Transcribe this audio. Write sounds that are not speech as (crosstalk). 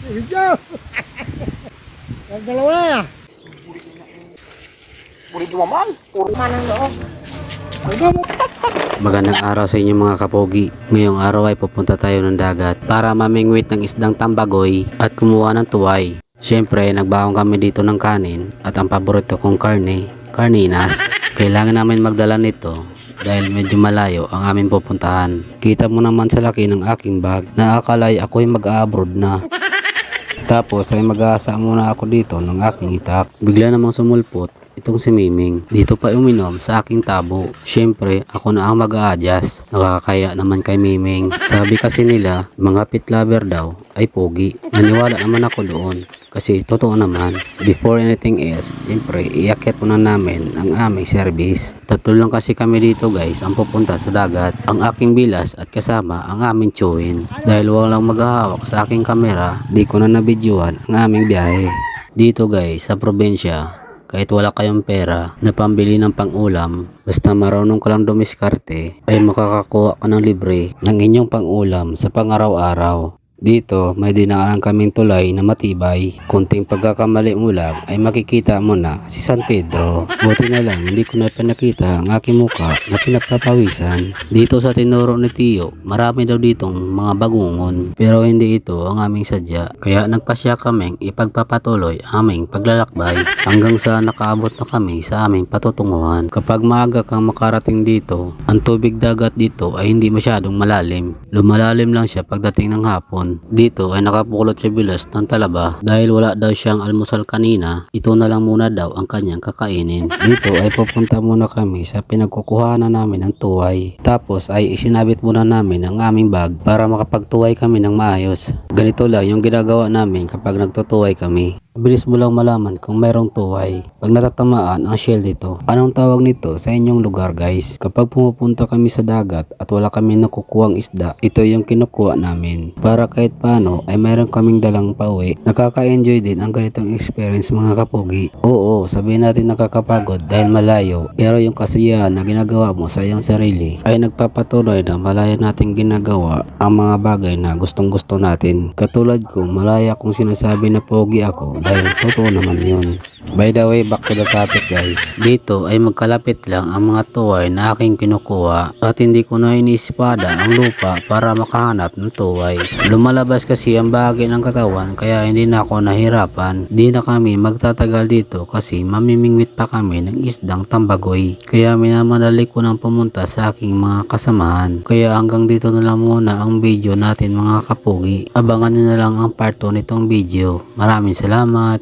Video! Ang dalawa! Bulit naman. Puro man ang loob. Magandang araw sa inyo mga kapogi. Ngayong araw ay pupunta tayo ng dagat para mamingwit ng isdang tambagoy at kumuha ng tuway. Siyempre, nagbaon kami dito ng kanin at ang paborito kong karne, karninas. (laughs) Kailangan namin magdala nito dahil medyo malayo ang aming pupuntahan. Kita mo naman sa laki ng aking bag na akalay ako'y mag-abroad na. (laughs) Tapos ay mag-aasa muna ako dito ng aking itak. Bigla namang sumulpot itong si Miming. Dito pa uminom sa aking tabo. Siyempre, ako na ang mag-a-adjust. Nakakaya naman kay Miming. Sabi kasi nila, mga pit lover daw ay pogi. Naniwala naman ako doon. Kasi totoo naman, before anything else, siyempre, iakit muna namin ang aming service. Tatlo lang kasi kami dito guys ang pupunta sa dagat. Ang aking bilas at kasama ang aming chewin. Dahil walang maghahawak sa aking kamera, di ko na nabidyoan ang aming biyahe. Dito guys, sa probinsya, kahit wala kayong pera na pambili ng pangulam, basta marunong ka lang dumiskarte, ay makakakuha ka ng libre ng inyong pangulam sa pangaraw-araw. Dito, may dinaanan kaming tulay na matibay. Kunting pagkakamali mo lang ay makikita mo na si San Pedro. Buti na lang, hindi ko na pinakita ang aking muka na pinapapawisan. Dito sa tinuro ni Tio, marami daw ditong mga bagungon. Pero hindi ito ang aming sadya. Kaya nagpasya kaming ipagpapatuloy aming paglalakbay hanggang sa nakaabot na kami sa aming patutunguhan. Kapag maaga kang makarating dito, ang tubig dagat dito ay hindi masyadong malalim. Lumalalim lang siya pagdating ng hapon. Dito ay nakapulot si Bilas ng talaba dahil wala daw siyang almusal kanina. Ito na lang muna daw ang kanyang kakainin. Dito ay pupunta muna kami sa pinagkukuhanan namin ng tuway. Tapos ay isinabit muna namin ang aming bag para makapagtuway kami ng maayos. Ganito lang yung ginagawa namin kapag nagtutuway kami. Mabilis mo lang malaman kung mayroong tuway pag natatamaan ang shell dito. Anong tawag nito sa inyong lugar guys? Kapag pumupunta kami sa dagat at wala kami nakukuhang isda, ito yung kinukuha namin. Para kahit paano ay mayroon kaming dalang pauwi. Nakaka-enjoy din ang ganitong experience mga kapogi. Oo, sabihin natin nakakapagod dahil malayo. Pero yung kasiyahan na ginagawa mo sa iyong sarili ay nagpapatuloy na malaya nating ginagawa ang mga bagay na gustong gusto natin. Katulad ko, malaya kung sinasabi na pogi ako dahil totoo naman yun. By the way, back to the topic guys. Dito ay magkalapit lang ang mga tuway na aking kinukuha at hindi ko na inispada ang lupa para makahanap ng tuway. Lumalabas kasi ang bagay ng katawan kaya hindi na ako nahirapan. Di na kami magtatagal dito kasi mamimingwit pa kami ng isdang tambagoy. Kaya minamadali ko nang pumunta sa aking mga kasamahan. Kaya hanggang dito na lang muna ang video natin mga kapugi. Abangan nyo na lang ang part 2 nitong video. Maraming salamat.